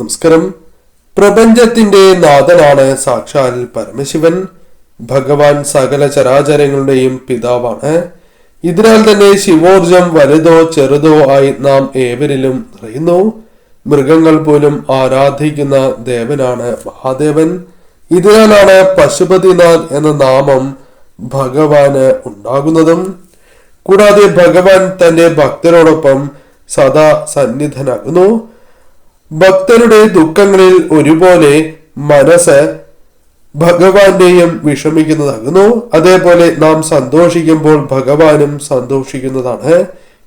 നമസ്കാരം. പ്രപഞ്ചത്തിന്റെ നാഥനാണ് സാക്ഷാൽ പരമശിവൻ. ഭഗവാൻ സകല ചരാചരങ്ങളുടെയും പിതാവാണ്. ഇതിനാൽ തന്നെ ശിവോർജം വലുതോ ചെറുതോ ആയി നാം ഏവരിലും നിറയുന്നു. മൃഗങ്ങൾ പോലും ആരാധിക്കുന്ന ദേവനാണ് മഹാദേവൻ. ഇതിനാലാണ് പശുപതിനാഥ് എന്ന നാമം ഭഗവാന് ഉണ്ടാകുന്നതും. കൂടാതെ ഭഗവാൻ തന്റെ ഭക്തരോടൊപ്പം സദാ സന്നിധനാകുന്നു. ഭക്തരുടെ ദുഃഖങ്ങളിൽ ഒരുപോലെ മനസ്സ് ഭഗവാന്റെയും വിഷമിക്കുന്നതാകുന്നു. അതേപോലെ നാം സന്തോഷിക്കുമ്പോൾ ഭഗവാനും സന്തോഷിക്കുന്നതാണ്.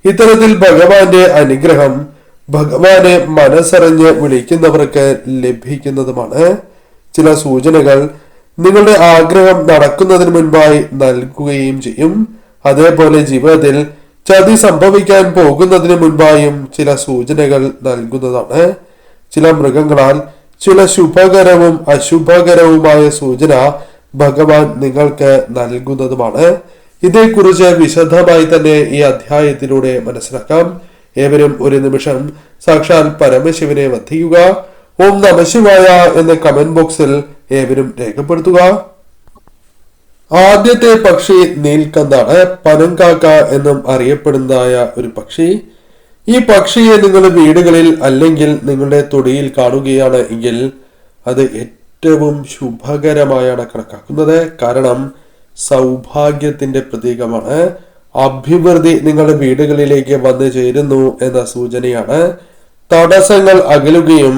ഇത്തരത്തിൽ ഭഗവാന്റെ അനുഗ്രഹം ഭഗവാനെ മനസ്സറിഞ്ഞ് വിളിക്കുന്നവർക്ക് ലഭിക്കുന്നതുമാണ്. ചില സൂചനകൾ നിങ്ങളുടെ ആഗ്രഹം നടക്കുന്നതിന് മുൻപായി നൽകുകയും ചെയ്യും. അതേപോലെ ജീവിതത്തിൽ ചതി സംഭവിക്കാൻ പോകുന്നതിന് മുൻപായും ചില സൂചനകൾ നൽകുന്നതാണ്. ചില മൃഗങ്ങളാൽ ചില ശുഭകരവും അശുഭകരവുമായ സൂചന ഭഗവാൻ നിങ്ങൾക്ക് നൽകുന്നതുമാണ്. ഇതേക്കുറിച്ച് വിശദമായി തന്നെ ഈ അധ്യായത്തിലൂടെ മനസ്സിലാക്കാം. ഏവരും ഒരു നിമിഷം സാക്ഷാൽ പരമശിവനെ വധിക്കുക. ഓം നമശിവായ എന്ന കമന്റ് ബോക്സിൽ ഏവരും രേഖപ്പെടുത്തുക. ആദ്യത്തെ പക്ഷി നീൽക്കന്താണ്. പനങ്കാക്ക എന്നും അറിയപ്പെടുന്നതായ ഒരു പക്ഷി. ഈ പക്ഷിയെ നിങ്ങളുടെ വീടുകളിൽ അല്ലെങ്കിൽ നിങ്ങളുടെ തൊടിയിൽ കാണുകയാണ് എങ്കിൽ അത് ഏറ്റവും ശുഭകരമായാണ് കണക്കാക്കുന്നത്. കാരണം സൗഭാഗ്യത്തിന്റെ പ്രതീകമാണ്. അഭിവൃദ്ധി നിങ്ങളുടെ വീടുകളിലേക്ക് വന്നു ചേരുന്നു എന്ന സൂചനയാണ്. തടസ്സങ്ങൾ അകലുകയും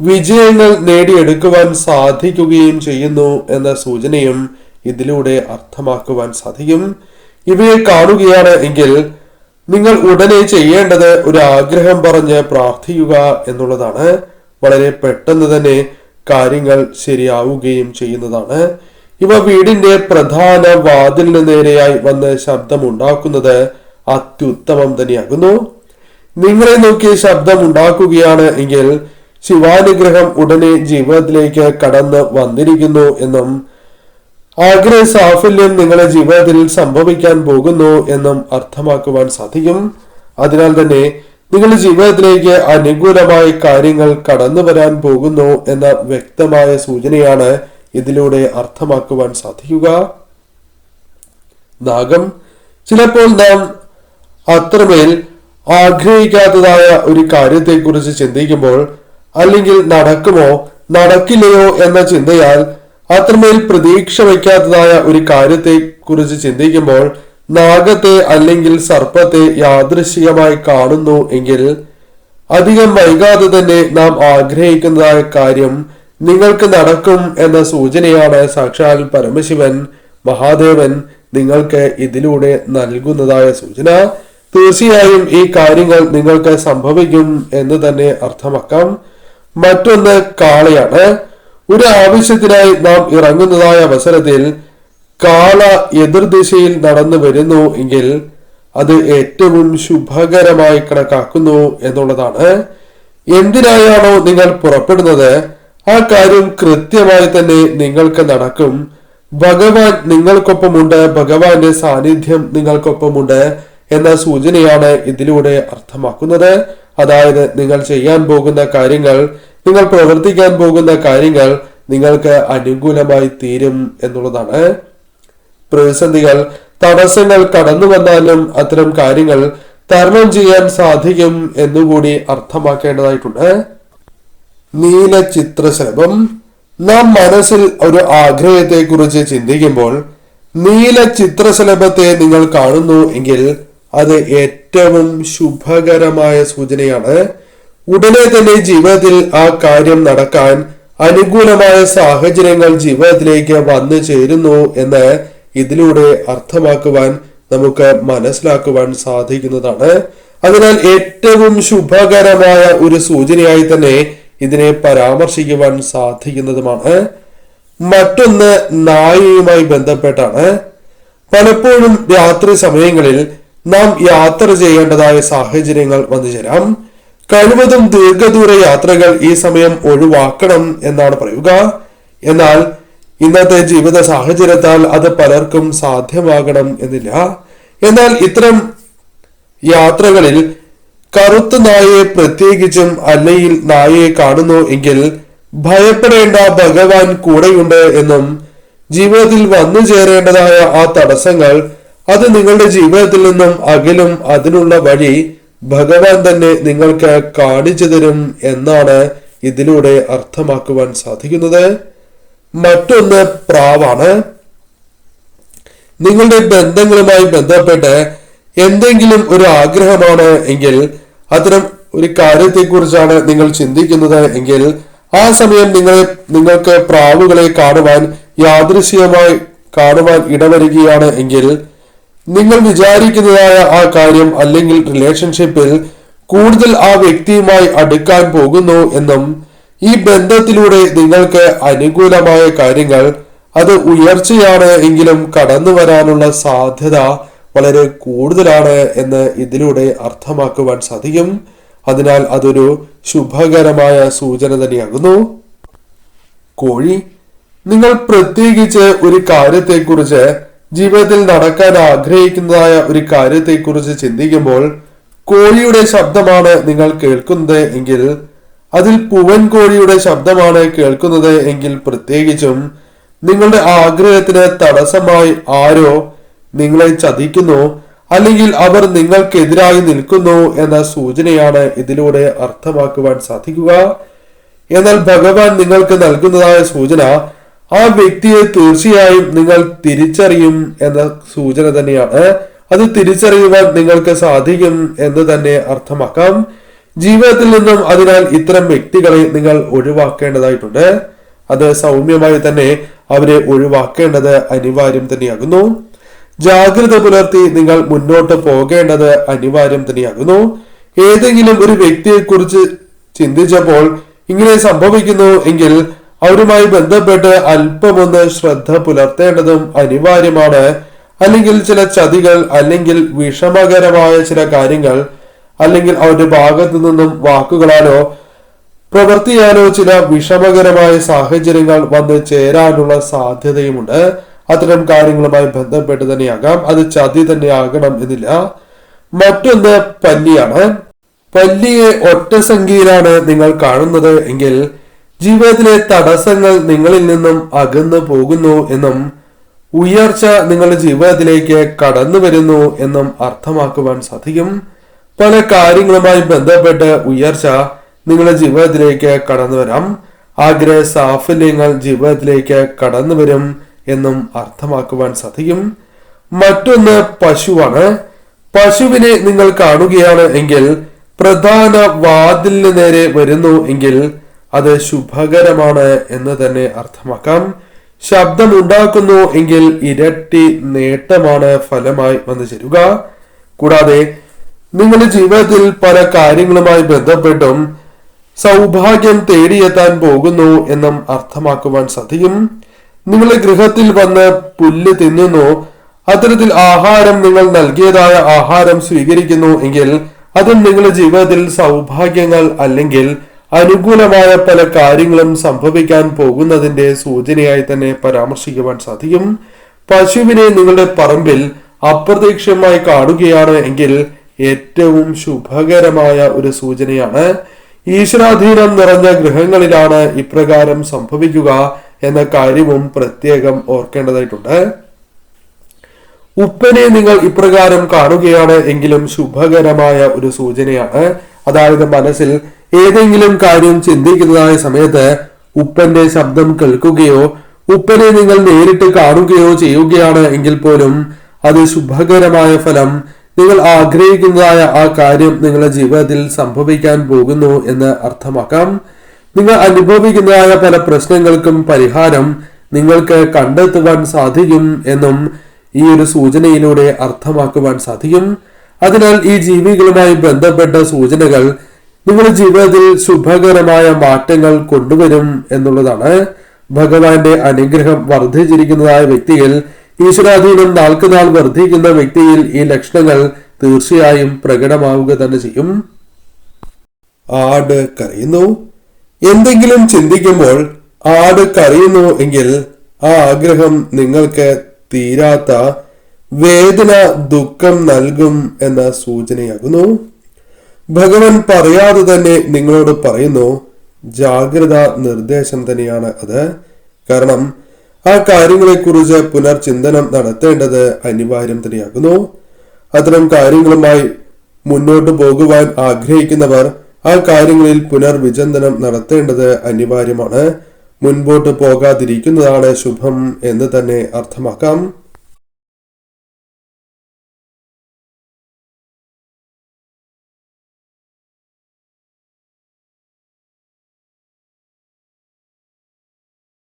വിജയങ്ങൾ നേടിയെടുക്കുവാൻ സാധിക്കുകയും ചെയ്യുന്നു എന്ന സൂചനയും ഇതിലൂടെ അർത്ഥമാക്കുവാൻ സാധിക്കും. ഇവയെ കാണുകയാണ് എങ്കിൽ നിങ്ങൾ ഉടനെ ചെയ്യേണ്ടത് ഒരു ആഗ്രഹം പറഞ്ഞ് പ്രാർത്ഥിക്കുക എന്നുള്ളതാണ്. വളരെ പെട്ടെന്ന് തന്നെ കാര്യങ്ങൾ ശരിയാവുകയും ചെയ്യുന്നതാണ്. ഇവ വീടിന്റെ പ്രധാന വാതിലിന് നേരെയായി വന്ന് ശബ്ദമുണ്ടാക്കുന്നത് അത്യുത്തമം തന്നെയാകുന്നു. നിങ്ങളെ നോക്കി ശബ്ദം ഉണ്ടാക്കുകയാണ് എങ്കിൽ ശിവാനുഗ്രഹം ഉടനെ ജീവിതത്തിലേക്ക് കടന്ന് വന്നിരിക്കുന്നു എന്നും ആഗ്രഹ സാഫല്യം നിങ്ങളുടെ ജീവിതത്തിൽ സംഭവിക്കാൻ പോകുന്നു എന്നും അർത്ഥമാക്കുവാൻ സാധിക്കും. അതിനാൽ തന്നെ നിങ്ങളുടെ ജീവിതത്തിലേക്ക് അനുകൂലമായ കാര്യങ്ങൾ കടന്നു വരാൻ പോകുന്നു എന്ന വ്യക്തമായ സൂചനയാണ് ഇതിലൂടെ അർത്ഥമാക്കുവാൻ സാധിക്കുക. നാഗം ചിലപ്പോൾ നാം അത്രമേൽ ആഗ്രഹിക്കാത്തതായ ഒരു കാര്യത്തെക്കുറിച്ച് ചിന്തിക്കുമ്പോൾ അല്ലെങ്കിൽ നടക്കുമോ നടക്കില്ലയോ എന്ന ചിന്തയാൽ അത്രമേൽ പ്രതീക്ഷ വയ്ക്കാത്തതായ ഒരു കാര്യത്തെ കുറിച്ച് ചിന്തിക്കുമ്പോൾ നാഗത്തെ അല്ലെങ്കിൽ സർപ്പത്തെ യാദൃശികമായി കാണുന്നു എങ്കിൽ അധികം വൈകാതെ തന്നെ നാം ആഗ്രഹിക്കുന്നതായ കാര്യം നിങ്ങൾക്ക് നടക്കും എന്ന സൂചനയാണ് സാക്ഷാൽ പരമശിവൻ മഹാദേവൻ നിങ്ങൾക്ക് ഇതിലൂടെ നൽകുന്നതായ സൂചന. തീർച്ചയായും ഈ കാര്യങ്ങൾ നിങ്ങൾക്ക് സംഭവിക്കും എന്ന് തന്നെ അർത്ഥമാക്കാം. മറ്റൊന്ന് കാളയാണ്. ഒരു ആവശ്യത്തിനായി നാം ഇറങ്ങുന്നതായ അവസരത്തിൽ കാള എതിർദിശയിൽ നടന്നു വരുന്നു എങ്കിൽ അത് ഏറ്റവും ശുഭകരമായി കണക്കാക്കുന്നു എന്നുള്ളതാണ്. എന്തിനായാണോ നിങ്ങൾ പുറപ്പെടുന്നത്? ആ കാര്യം കൃത്യമായി തന്നെ നിങ്ങൾക്ക് നടക്കും. ഭഗവാൻ നിങ്ങൾക്കൊപ്പമുണ്ട് ഭഗവാന്റെ സാന്നിധ്യം നിങ്ങൾക്കൊപ്പമുണ്ട് എന്ന സൂചനയാണ് ഇതിലൂടെ അർത്ഥമാക്കുന്നത്. അതായത് നിങ്ങൾ ചെയ്യാൻ പോകുന്ന കാര്യങ്ങൾ നിങ്ങൾ പ്രവർത്തിക്കാൻ പോകുന്ന കാര്യങ്ങൾ നിങ്ങൾക്ക് അനുകൂലമായി തീരും എന്നുള്ളതാണ്. പ്രതിസന്ധികൾ തടസ്സങ്ങൾ കടന്നു വന്നാലും അത്തരം കാര്യങ്ങൾ തരണം ചെയ്യാൻ സാധിക്കും എന്നുകൂടി അർത്ഥമാക്കേണ്ടതായിട്ടുണ്ട്. നീല ചിത്രശലഭം. നാം മനസ്സിൽ ഒരു ആഗ്രഹത്തെ കുറിച്ച് ചിന്തിക്കുമ്പോൾ നീല ചിത്രശലഭത്തെ നിങ്ങൾ കാണുന്നു എങ്കിൽ അത് ഏറ്റവും ശുഭകരമായ സൂചനയാണ്. ഉടനെ തന്നെ ജീവിതത്തിൽ ആ കാര്യം നടക്കാൻ അനുകൂലമായ സാഹചര്യങ്ങൾ ജീവിതത്തിലേക്ക് വന്നു ചേരുന്നു എന്ന് ഇതിലൂടെ അർത്ഥമാക്കുവാൻ നമുക്ക് മനസ്സിലാക്കുവാൻ സാധിക്കുന്നതാണ്. അതിനാൽ ഏറ്റവും ശുഭകരമായ ഒരു സൂചനയായി തന്നെ ഇതിനെ പരാമർശിക്കുവാൻ സാധിക്കുന്നതുമാണ്. മറ്റൊന്ന് നായയുമായി ബന്ധപ്പെട്ടാണ്. പലപ്പോഴും രാത്രി സമയങ്ങളിൽ നാം യാത്ര ചെയ്യേണ്ടതായ സാഹചര്യങ്ങൾ വന്നു ചേരാം കഴിവതും ദീർഘദൂര യാത്രകൾ ഈ സമയം ഒഴിവാക്കണം എന്നാണ് പറയുക. എന്നാൽ ഇന്നത്തെ ജീവിത സാഹചര്യത്താൽ അത് പലർക്കും സാധ്യമാകണം എന്നില്ല. എന്നാൽ ഇത്തരം യാത്രകളിൽ കറുത്ത നായയെ പ്രത്യേകിച്ചും അല്ലെങ്കിൽ നായയെ കാണുന്നു എങ്കിൽ ഭയപ്പെടേണ്ട ഭഗവാൻ കൂടെയുണ്ട് എന്നും ജീവിതത്തിൽ വന്നു ചേരേണ്ടതായ ആ തടസ്സങ്ങൾ അത് നിങ്ങളുടെ ജീവിതത്തിൽ നിന്നും അകലും അതിനുള്ള വഴി ഭഗവാൻ തന്നെ നിങ്ങൾക്ക് കാണിച്ചു തരും എന്നാണ് ഇതിലൂടെ അർത്ഥമാക്കുവാൻ സാധിക്കുന്നത്. മറ്റൊന്ന് പ്രാവാണ്. നിങ്ങളുടെ ബന്ധങ്ങളുമായി ബന്ധപ്പെട്ട് എന്തെങ്കിലും ഒരു ആഗ്രഹമാണ് എങ്കിൽ അത്തരം ഒരു കാര്യത്തെക്കുറിച്ചാണ് നിങ്ങൾ ചിന്തിക്കുന്നത് എങ്കിൽ ആ സമയം നിങ്ങൾ നിങ്ങൾക്ക് പ്രാവുകളെ കാണുവാൻ യാദൃശ്യമായി കാണുവാൻ ഇടവരികയാണ് എങ്കിൽ നിങ്ങൾ വിചാരിക്കുന്നതായ ആ കാര്യം അല്ലെങ്കിൽ റിലേഷൻഷിപ്പിൽ കൂടുതൽ ആ വ്യക്തിയുമായി അടുക്കാൻ പോകുന്നു എന്നും ഈ ബന്ധത്തിലൂടെ നിങ്ങൾക്ക് അനുകൂലമായ കാര്യങ്ങൾ അത് ഉയർച്ചയാണ് എങ്കിലും കടന്നു വരാനുള്ള സാധ്യത വളരെ കൂടുതലാണ് എന്ന് ഇതിലൂടെ അർത്ഥമാക്കുവാൻ സാധിക്കും. അതിനാൽ അതൊരു ശുഭകരമായ സൂചന തന്നെയാകുന്നു. കോഴി നിങ്ങൾ പ്രത്യേകിച്ച് ഒരു കാര്യത്തെക്കുറിച്ച് ജീവിതത്തിൽ നടക്കാൻ ആഗ്രഹിക്കുന്നതായ ഒരു കാര്യത്തെക്കുറിച്ച് ചിന്തിക്കുമ്പോൾ കോഴിയുടെ ശബ്ദമാണ് നിങ്ങൾ കേൾക്കുന്നത് എങ്കിൽ അതിൽ പൂവൻ കോഴിയുടെ ശബ്ദമാണ് കേൾക്കുന്നത് എങ്കിൽ പ്രത്യേകിച്ചും നിങ്ങളുടെ ആഗ്രഹത്തിന് തടസ്സമായി ആരോ നിങ്ങളെ ചതിക്കുന്നു അല്ലെങ്കിൽ അവർ നിങ്ങൾക്കെതിരായി നിൽക്കുന്നു എന്ന സൂചനയാണ് ഇതിലൂടെ അർത്ഥമാക്കുവാൻ സാധിക്കുക. എന്നാൽ ഭഗവാൻ നിങ്ങൾക്ക് നൽകുന്നതായ സൂചന ആ വ്യക്തിയെ തീർച്ചയായും നിങ്ങൾ തിരിച്ചറിയും എന്ന സൂചന തന്നെയാണ്. അത് തിരിച്ചറിയുവാൻ നിങ്ങൾക്ക് സാധിക്കും എന്ന് തന്നെ അർത്ഥമാക്കാം. ജീവിതത്തിൽ നിന്നും അതിനാൽ ഇത്തരം വ്യക്തികളെ നിങ്ങൾ ഒഴിവാക്കേണ്ടതായിട്ടുണ്ട്. അത് സൗമ്യമായി തന്നെ അവരെ ഒഴിവാക്കേണ്ടത് അനിവാര്യം തന്നെയാകുന്നു. ജാഗ്രത പുലർത്തി നിങ്ങൾ മുന്നോട്ട് പോകേണ്ടത് അനിവാര്യം തന്നെയാകുന്നു. ഏതെങ്കിലും ഒരു വ്യക്തിയെക്കുറിച്ച് ചിന്തിച്ചപ്പോൾ ഇങ്ങനെ സംഭവിക്കുന്നു എങ്കിൽ അവരുമായി ബന്ധപ്പെട്ട് അല്പമൊന്ന് ശ്രദ്ധ പുലർത്തേണ്ടതും അനിവാര്യമാണ്. അല്ലെങ്കിൽ ചില ചതികൾ അല്ലെങ്കിൽ വിഷമകരമായ ചില കാര്യങ്ങൾ അല്ലെങ്കിൽ അവരുടെ ഭാഗത്തു നിന്നും വാക്കുകളാലോ പ്രവർത്തിയാലോ ചില വിഷമകരമായ സാഹചര്യങ്ങൾ വന്ന് ചേരാനുള്ള സാധ്യതയുമുണ്ട്. അത്തരം കാര്യങ്ങളുമായി ബന്ധപ്പെട്ട് തന്നെയാകാം. അത് ചതി തന്നെ ആകണം എന്നില്ല. മറ്റൊന്ന് പല്ലിയാണ്. പല്ലിയെ ഒറ്റ സംഖ്യയിലാണ് നിങ്ങൾ കാണുന്നത് എങ്കിൽ ജീവിതത്തിലെ തടസ്സങ്ങൾ നിങ്ങളിൽ നിന്നും അകന്നു പോകുന്നു എന്നും ഉയർച്ച നിങ്ങളുടെ ജീവിതത്തിലേക്ക് കടന്നു വരുന്നു എന്നും അർത്ഥമാക്കുവാൻ സാധിക്കും. പല കാര്യങ്ങളുമായി ബന്ധപ്പെട്ട് ഉയർച്ച നിങ്ങളുടെ ജീവിതത്തിലേക്ക് കടന്നു വരാം. ആഗ്രഹ സാഫല്യങ്ങൾ ജീവിതത്തിലേക്ക് കടന്നു വരും എന്നും അർത്ഥമാക്കുവാൻ സാധിക്കും. മറ്റൊന്ന് പശുവാണ്. പശുവിനെ നിങ്ങൾ കാണുകയാണ് എങ്കിൽ പ്രധാന വാതിലിന് നേരെ വരുന്നു എങ്കിൽ അത് ശുഭകരമാണ് എന്ന് തന്നെ അർത്ഥമാക്കാം. ശബ്ദമുണ്ടാക്കുന്നു എങ്കിൽ ഇരട്ടി നേട്ടമാണ് ഫലമായി വന്നു ചേരുക. കൂടാതെ നിങ്ങളുടെ ജീവിതത്തിൽ പല കാര്യങ്ങളുമായി ബന്ധപ്പെട്ടും സൗഭാഗ്യം തേടിയെത്താൻ പോകുന്നു എന്നും അർത്ഥമാക്കുവാൻ സാധിക്കും. നിങ്ങളുടെ ഗൃഹത്തിൽ വന്ന് പുല്ല് തിന്നുന്നു. അത്തരത്തിൽ ആഹാരം നിങ്ങൾ നൽകിയതായ ആഹാരം സ്വീകരിക്കുന്നു എങ്കിൽ അതും നിങ്ങളുടെ ജീവിതത്തിൽ സൗഭാഗ്യങ്ങൾ അല്ലെങ്കിൽ അനുകൂലമായ പല കാര്യങ്ങളും സംഭവിക്കാൻ പോകുന്നതിന്റെ സൂചനയായി തന്നെ പരാമർശിക്കുവാൻ സാധിക്കും. പശുവിനെ നിങ്ങളുടെ പറമ്പിൽ അപ്രതീക്ഷിതമായി കാണുകയാണ് എങ്കിൽ ഏറ്റവും ശുഭകരമായ ഒരു സൂചനയാണ്. ഈശ്വരാധീനം നിറഞ്ഞ ഗൃഹങ്ങളിലാണ് ഇപ്രകാരം സംഭവിക്കുക എന്ന കാര്യവും പ്രത്യേകം ഓർക്കേണ്ടതായിട്ടുണ്ട്. ഉപ്പനെ നിങ്ങൾ ഇപ്രകാരം കാണുകയാണ് എങ്കിലും ശുഭകരമായ ഒരു സൂചനയാണ്. അതായത് മനസ്സിൽ ഏതെങ്കിലും കാര്യം ചിന്തിക്കുന്നതായ സമയത്ത് ഉപ്പന്റെ ശബ്ദം കേൾക്കുകയോ ഉപ്പനെ നിങ്ങൾ നേരിട്ട് കാണുകയോ ചെയ്യുകയാണ് എങ്കിൽ പോലും അത് ശുഭകരമായ ഫലം നിങ്ങൾ ആഗ്രഹിക്കുന്നതായ ആ കാര്യം നിങ്ങളുടെ ജീവിതത്തിൽ സംഭവിക്കാൻ പോകുന്നു എന്ന് അർത്ഥമാക്കാം. നിങ്ങൾ അനുഭവിക്കുന്നതായ പല പ്രശ്നങ്ങൾക്കും പരിഹാരം നിങ്ങൾക്ക് കണ്ടെത്തുവാൻ സാധിക്കും എന്നും ഈ ഒരു സൂചനയിലൂടെ അർത്ഥമാക്കുവാൻ സാധിക്കും. അതിനാൽ ഈ ജീവികളുമായി ബന്ധപ്പെട്ട സൂചനകൾ നിങ്ങളുടെ ജീവിതത്തിൽ ശുഭകരമായ മാറ്റങ്ങൾ കൊണ്ടുവരും എന്നുള്ളതാണ് ഭഗവാന്റെ അനുഗ്രഹം വർദ്ധിച്ചിരിക്കുന്നതായ വ്യക്തിയിൽ ഈശ്വരാധീനം നാൾക്ക് നാൾ വർദ്ധിക്കുന്ന വ്യക്തിയിൽ ഈ ലക്ഷണങ്ങൾ തീർച്ചയായും പ്രകടമാവുക തന്നെ ചെയ്യും. ആട് കരയുന്നു. എന്തെങ്കിലും ചിന്തിക്കുമ്പോൾ ആട് കരയുന്നു എങ്കിൽ ആ ആഗ്രഹം നിങ്ങൾക്ക് തീരാത്ത വേദന ദുഃഖം നൽകും എന്ന സൂചനയാകുന്നു. ഭഗവാൻ പറയാതെ തന്നെ നിങ്ങളോട് പറയുന്നു ജാഗ്രത നിർദ്ദേശം തന്നെയാണ് അത്. കാരണം ആ കാര്യങ്ങളെക്കുറിച്ച് പുനർചിന്തനം നടത്തേണ്ടത് അനിവാര്യം തന്നെയാകുന്നു. അത്തരം കാര്യങ്ങളുമായി മുന്നോട്ട് പോകുവാൻ ആഗ്രഹിക്കുന്നവർ ആ കാര്യങ്ങളിൽ പുനർവിചിന്തനം നടത്തേണ്ടത് അനിവാര്യമാണ്. മുൻപോട്ട് പോകാതിരിക്കുന്നതാണ് ശുഭം എന്ന് തന്നെ അർത്ഥമാക്കാം.